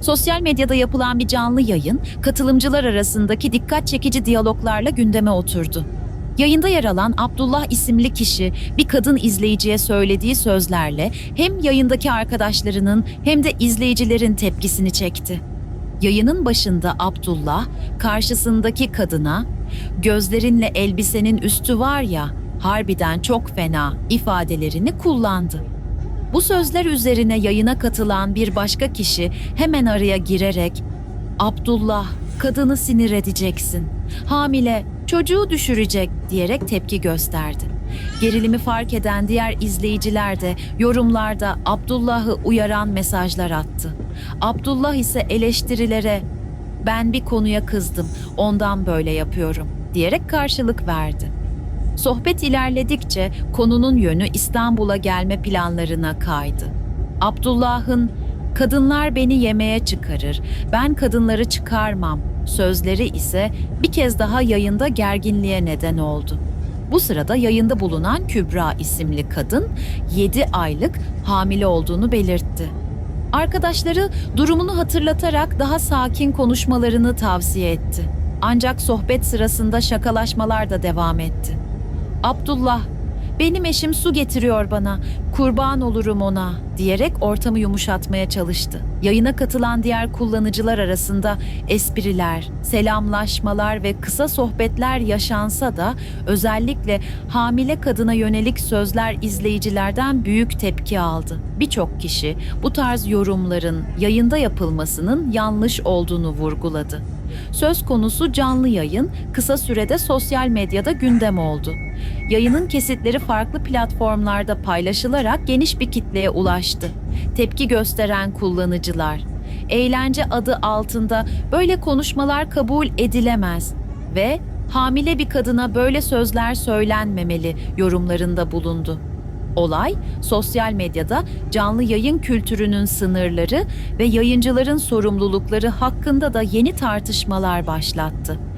Sosyal medyada yapılan bir canlı yayın, katılımcılar arasındaki dikkat çekici diyaloglarla gündeme oturdu. Yayında yer alan Abdullah isimli kişi bir kadın izleyiciye söylediği sözlerle hem yayındaki arkadaşlarının hem de izleyicilerin tepkisini çekti. Yayının başında Abdullah karşısındaki kadına "Gözlerinle elbisenin üstü var ya, harbiden çok fena." ifadelerini kullandı. Bu sözler üzerine yayına katılan bir başka kişi hemen araya girerek Abdullah kadını sinir edeceksin. Hamile çocuğu düşürecek diyerek tepki gösterdi. Gerilimi fark eden diğer izleyiciler de yorumlarda Abdullah'ı uyaran mesajlar attı. Abdullah ise eleştirilere ben bir konuya kızdım ondan böyle yapıyorum diyerek karşılık verdi. Sohbet ilerledikçe konunun yönü İstanbul'a gelme planlarına kaydı. Abdullah'ın "Kadınlar beni yemeğe çıkarır, ben kadınları çıkarmam." sözleri ise bir kez daha yayında gerginliğe neden oldu. Bu sırada yayında bulunan Kübra isimli kadın 7 aylık hamile olduğunu belirtti. Arkadaşları durumunu hatırlatarak daha sakin konuşmalarını tavsiye etti. Ancak sohbet sırasında şakalaşmalar da devam etti. Abdullah, benim eşim su getiriyor bana, kurban olurum ona diyerek ortamı yumuşatmaya çalıştı. Yayına katılan diğer kullanıcılar arasında espriler, selamlaşmalar ve kısa sohbetler yaşansa da özellikle hamile kadına yönelik sözler izleyicilerden büyük tepki aldı. Birçok kişi bu tarz yorumların yayında yapılmasının yanlış olduğunu vurguladı. Söz konusu canlı yayın kısa sürede sosyal medyada gündem oldu. Yayının kesitleri farklı platformlarda paylaşılarak geniş bir kitleye ulaştı. Tepki gösteren kullanıcılar, eğlence adı altında böyle konuşmalar kabul edilemez ve hamile bir kadına böyle sözler söylenmemeli yorumlarında bulundu. Olay sosyal medyada canlı yayın kültürünün sınırları ve yayıncıların sorumlulukları hakkında da yeni tartışmalar başlattı.